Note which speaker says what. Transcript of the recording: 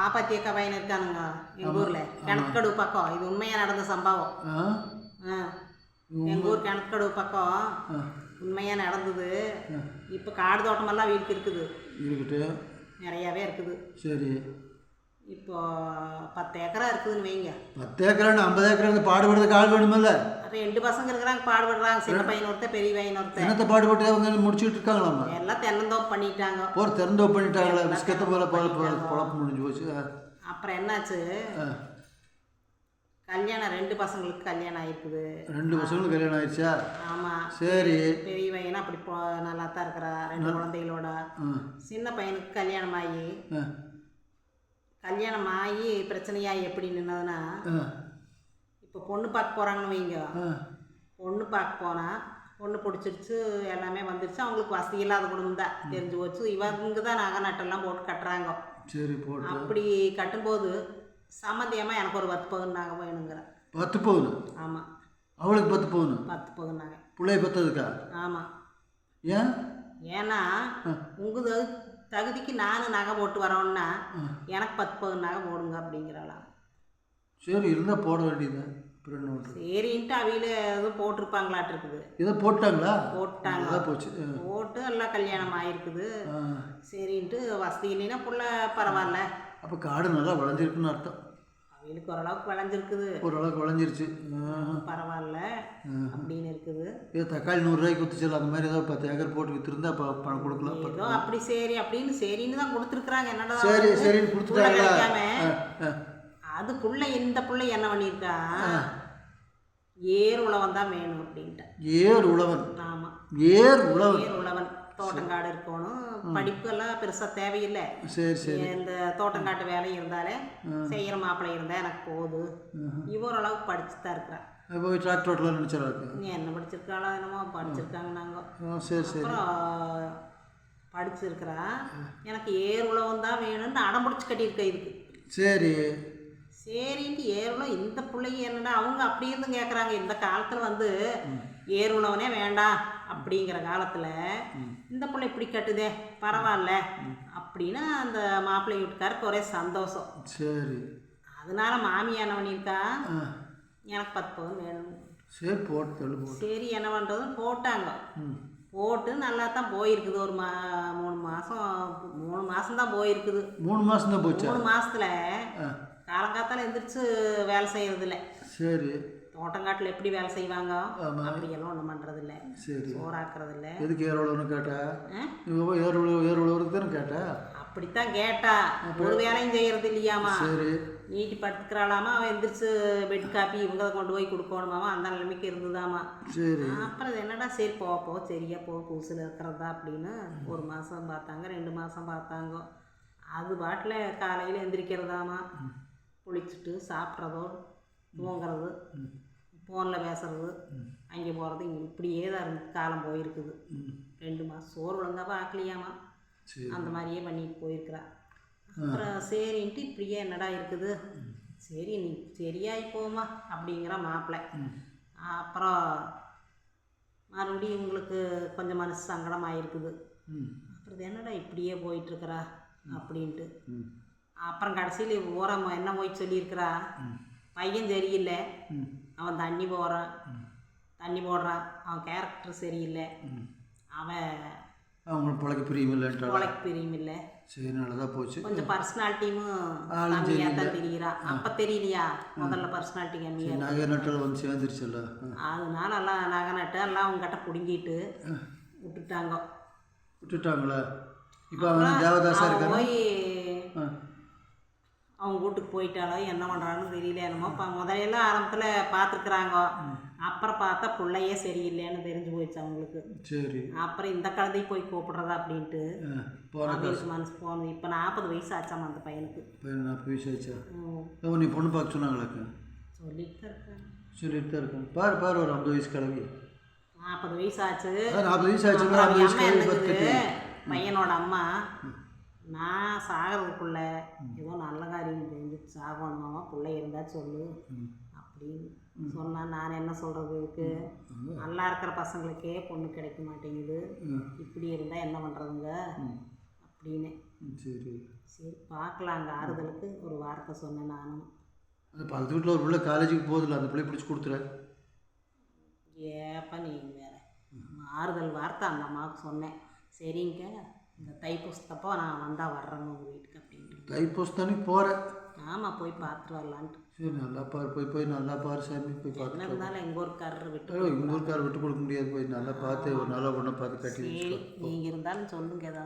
Speaker 1: ஆபாத்தியக்கா பையன் இருக்கானுங்க எங்கள் ஊரில் கிணத்துக்கடவு பக்கம். இது உண்மையாக நடந்த சம்பவம். எங்கள் ஊர் கிணத்துக்கடவு பக்கம்.
Speaker 2: ஆ.
Speaker 1: உண்மையாக நடந்தது. இப்போ காடு தோட்டமெல்லாம் வீட்டுக்கு இருக்குது. நிறையாவே இருக்குது.
Speaker 2: சரி.
Speaker 1: இப்போ பத்து ஏக்கரா இருக்குதுன்னு வைங்க.
Speaker 2: பத்து ஏக்கரான்னு ஐம்பது ஏக்கரா பாடுபடுறதுக்கு ஆள் வேணுமில்ல?
Speaker 1: ரெண்டு பசங்க இருக்கிறாங்க பாடுபடுறாங்க. சின்ன பையன் ஒருத்தன் பெரிய பையன் ஒருத்தன்
Speaker 2: என்னத்தை பாடுபட்டு அவங்க முடிச்சுட்டு இருக்காங்களாமா
Speaker 1: எல்லாம் தென்னந்தோப்பு பண்ணிட்டாங்க.
Speaker 2: போகிற திறந்து பண்ணிட்டாங்களா? பிஸ்கத்தை போல பொழப்பு முடிஞ்சு போச்சு.
Speaker 1: அப்புறம் என்னாச்சு. கல்யாணம் ரெண்டு பசங்களுக்கு கல்யாணம் ஆயிருக்குது.
Speaker 2: ரெண்டு பசங்களும் கல்யாணம் ஆயிடுச்சா
Speaker 1: ஆமாம்
Speaker 2: சரி.
Speaker 1: பெரிய பையனா அப்படி நல்லா தான் இருக்கிறா ரெண்டு குழந்தைகளோட. சின்ன பையனுக்கு கல்யாணம் ஆகி கல்யாணம் ஆகி பிரச்சனையாகி எப்படி நின்னதுன்னா இப்போ பொண்ணு பார்க்க போகிறாங்கன்னு வைங்க. பொண்ணு பார்க்க போனால் பொண்ணு பிடிச்சிருச்சு எல்லாமே வந்துருச்சு அவங்களுக்கு வசதி இல்லாத குடும்பம் தான் தெரிஞ்சு போச்சு. இவங்க தான் நகை நட்டெல்லாம் போட்டு கட்டுறாங்க.
Speaker 2: சரி போட்டு.
Speaker 1: அப்படி கட்டும்போது சம்மந்தியமாக எனக்கு ஒரு பத்து பவுன் நகை வேணுங்கிற.
Speaker 2: பத்து பவுன்?
Speaker 1: ஆமாம்
Speaker 2: அவளுக்கு பத்து பவுன்?
Speaker 1: பத்து பவுன் நகை.
Speaker 2: பிள்ளைய பத்ததுக்கா?
Speaker 1: ஆமாம்
Speaker 2: ஏன்?
Speaker 1: ஏன்னா உங்கள் தகு தகுதிக்கு நானும் நகை போட்டு வரோன்னா எனக்கு பத்து பவுன் நகை போடுங்க அப்படிங்கிறாளாம்
Speaker 2: சரி இருந்தால் போட வேண்டியது
Speaker 1: சரின்ட்டு அவியில எதுவும் போட்டிருப்பாங்களாட்டு இருக்குது
Speaker 2: இதை போட்டாங்களா?
Speaker 1: போட்டாங்க.
Speaker 2: போச்சு.
Speaker 1: போட்டு எல்லாம் கல்யாணம் ஆயிருக்குது. சரின்ட்டு வசதி இல்லைன்னா புள்ள பரவாயில்ல.
Speaker 2: அப்போ காடு நல்லா விளைஞ்சிருக்குன்னு அர்த்தம்.
Speaker 1: அவங்களுக்கு ஓரளவுக்கு விளைஞ்சிருக்குது.
Speaker 2: ஓரளவுக்கு விளைஞ்சிருச்சு.
Speaker 1: பரவாயில்ல. அப்படின்னு இருக்குது.
Speaker 2: ஏதோ தக்காளி நூறுரூவாய்க்கு வித்துச்சல அந்த மாதிரி ஏதோ பத்து ஏக்கர் போட்டு விற்றுருந்தா அப்போ பணம் கொடுக்கலாம்.
Speaker 1: ஏதோ அப்படி சரி அப்படின்னு சரின்னு தான் கொடுத்துருக்குறாங்க. என்னடா
Speaker 2: சரி சரின்னு ஆ.
Speaker 1: அது புள்ள இந்த புள்ள என்ன பண்ணியிருக்கா? ஏர் உழவன் தான் வேணும் அப்படின்ட்டு.
Speaker 2: ஏர் உழவன்.
Speaker 1: ஆமாம்
Speaker 2: ஏர் உழவன்.
Speaker 1: ஏர் உழவன். தோட்டங்காடு இருக்கணும். படிப்பு எல்லாம் பெருசாக தேவையில்லை.
Speaker 2: சரி சரி.
Speaker 1: இந்த தோட்டங்காட்டு வேலை இருந்தாலே செய்கிற மாப்பிள்ளை இருந்தால் எனக்கு போகுது இவ ஓரளவுக்கு படிச்சு தான் இருக்கிறா.
Speaker 2: இப்போ டிராக்டர் ஓட்டலாம் நினச்சாரு
Speaker 1: நீ என்ன படிச்சிருக்காளோ என்னமோ படிச்சிருக்காங்க நாங்கள்
Speaker 2: சரி சரி.
Speaker 1: அப்புறம் படிச்சிருக்கிறா. எனக்கு ஏர் உழவன் தான் வேணும்னு அடம் பிடிச்சி கட்டியிருக்க இதுக்கு.
Speaker 2: சரி.
Speaker 1: சரின்ட்டு ஏருளம் இந்த பிள்ளைங்க என்னடா அவங்க அப்படி இருந்து கேட்குறாங்க இந்த காலத்தில் வந்து ஏர் உழவனே வேண்டாம் அப்படிங்கிற காலத்தில் இந்த பிள்ளை இப்படி கட்டுதே பரவாயில்ல அப்படின்னு அந்த மாப்பிள்ளை வீட்டுக்காருக்கு ஒரே சந்தோஷம்.
Speaker 2: சரி.
Speaker 1: அதனால மாமி என்ன பண்ணியிருக்கா?
Speaker 2: ஆ.
Speaker 1: எனக்கு பத்து பவுன் வேணும்.
Speaker 2: சரி போட்டு
Speaker 1: சரி என்ன பண்ணுறதுன்னு போட்டாங்க. போட்டு நல்லா தான் போயிருக்குது. ஒரு மா மூணு மாதம் மூணு மாதம் தான் போயிருக்குது.
Speaker 2: மூணு மாதம் தான் போச்சா?
Speaker 1: மூணு மாசத்துல
Speaker 2: ஆ.
Speaker 1: காலங்காத்தால எந்திரிச்சு வேலை செய்யறதில்ல.
Speaker 2: சரி.
Speaker 1: தோட்டங்காட்டில் எப்படி வேலை செய்வாங்க. அப்படியெல்லாம் ஒன்றும் பண்ணுறதில்ல
Speaker 2: சரி.
Speaker 1: சோறாக்குறதில்ல.
Speaker 2: எதுக்கு ஏர் உழவுன்னு கேட்டா ஏர் உழவுக்கு தானே கேட்டா?
Speaker 1: அப்படித்தான் கேட்டா. ஒரு வேலையும் செய்யறது இல்லையாமா?
Speaker 2: சரி.
Speaker 1: நீட்டி படுத்துக்கிறாளாமா? அவன் எந்திரிச்சு பெட் காப்பி இவங்க கொண்டு போய் கொடுக்கணுமாமா? அந்த நிலைமைக்கு இருந்ததாமா?
Speaker 2: சரி.
Speaker 1: அப்புறம் என்னடா சரி போ போ சரியா போ புதுசில் இருக்கிறதா அப்படின்னு ஒரு மாதம் பார்த்தாங்க ரெண்டு மாதம் பார்த்தாங்க. அது பாட்டில் காலையில் எந்திரிக்கிறதாமா? குளிச்சுட்டு சாப்பிட்றதோ தூங்குறது ஃபோனில் பேசுறது அங்கே போகிறது இங்கே இப்படியே தான் இருந்து காலம் போயிருக்குது. ரெண்டு மாதம் சோறு ஒழுங்காக ஆக்கலையாமா அந்த மாதிரியே பண்ணிட்டு போயிருக்கிறா அப்புறம் சரின்ட்டு இப்படியே என்னடா இருக்குது? சரி நீ சரியாகி போமா அப்படிங்கிற மாப்பிள்ளை. அப்புறம் மறுபடியும் இவங்களுக்கு கொஞ்சம் மனசு சங்கடமாக இருக்குது அப்புறம் என்னடா இப்படியே போயிட்டுருக்குறா? அப்படின்ட்டு. அப்புறம் கடைசியில் ஊரம் என்ன போய் சொல்லியிருக்கிறா? பையன் சரியில்லை. அவன் தண்ணி போகிறான் தண்ணி போடுறான். அவன் கேரக்டர் சரியில்லை. அவன்
Speaker 2: அவங்க பிழைக்க பிரியுமில்லன்றாள்
Speaker 1: உழைக்கு பிரியுமில்லை
Speaker 2: சரி நல்லதாக போச்சு.
Speaker 1: கொஞ்சம் பர்சனாலிட்டியும் தான் அப்போ தெரியலையா? முதல்ல பர்சனாலிட்டி கம்மியாக
Speaker 2: நகை நட்டில் வந்து சேர்ந்துருச்சுல்ல.
Speaker 1: அதனால எல்லாம் நகை நட்டு எல்லாம் அவங்ககிட்ட பிடுங்கிட்டு விட்டுட்டாங்க.
Speaker 2: விட்டுட்டாங்களா? இப்போ அவன் தேவதாசா இருக்கானா
Speaker 1: போய் அவங்க வீட்டுக்கு போயிட்டாலோ என்ன பண்ணுறான்னு தெரியல என்னமோ. இப்போ முதலையெல்லாம் ஆரம்பத்தில் பார்த்துருக்குறாங்க. அப்புறம் பார்த்தா பிள்ளையே சரியில்லைன்னு தெரிஞ்சு போயிடுச்சு அவங்களுக்கு.
Speaker 2: சரி.
Speaker 1: அப்புறம் இந்த கழுதை போய் கூப்பிடுறதா அப்படின்ட்டு. மனசு போகணும் இப்போ நாற்பது வயசு ஆச்சாமா அந்த பையனுக்கு.
Speaker 2: பையன் நாற்பது வயசு ஆச்சா நீ பொண்ணு பார்க்க சொன்னாங்களாக்கா?
Speaker 1: சொல்லிட்டு தான் இருக்காங்க
Speaker 2: சொல்லிட்டு தான் இருக்கேன். பாரு பாரு ஒரு ஐம்பது வயசு கிளவி
Speaker 1: நாற்பது வயசு ஆச்சு
Speaker 2: நாற்பது வயசு ஆச்சு
Speaker 1: பையனோட அம்மா. நான் சாகிறதுக்குள்ள ஏதோ நல்ல காரியம் செஞ்சு சாகணுமாமா பிள்ளை இருந்தா சொல்லு அப்படின்னு சொன்னா நான் என்ன சொல்றது இதுக்கு? நல்லா இருக்கிற பசங்களுக்கே பொண்ணு கிடைக்க மாட்டேங்குது. இப்படி இருந்தா என்ன பண்றதுங்க? அப்படின்னு.
Speaker 2: சரி.
Speaker 1: சரி பார்க்கலாங்க. ஆறுதலுக்கு ஒரு வார்த்தை சொன்னேன் நானும்.
Speaker 2: அந்த பக்கத்து வீட்டில் ஒரு பிள்ளை காலேஜுக்கு போகுதில்ல அந்த பிள்ளை பிடிச்சி கொடுத்துரு.
Speaker 1: ஏப்பா நீங்கள் வேற. ஆறுதல் வார்த்தை அந்த அம்மாவுக்கு சொன்னேன். சரிங்க. இந்த தைப்பூசத்தப்போ நான் வந்தால் வர்றேங்க உங்கள் வீட்டுக்கு அப்படின்ட்டு
Speaker 2: தைப்பூசத்தானே போகிறேன்
Speaker 1: ஆமாம் போய் பார்த்துட்டு வரலான்ட்டு.
Speaker 2: சரி நல்லா பாரு போய் போய் நல்லா பாரு சாமி போய் பார்த்து
Speaker 1: இருந்தாலும் எங்கள் ஊருக்காரர் விட்டு
Speaker 2: எங்கள் ஊருக்கார விட்டு கொடுக்க முடியாது போய் நல்லா பார்த்து ஒரு நல்ல பொண்ணை பார்த்து கட்டி
Speaker 1: நீங்கள் இருந்தாலும் சொல்லுங்க ஏதாவது.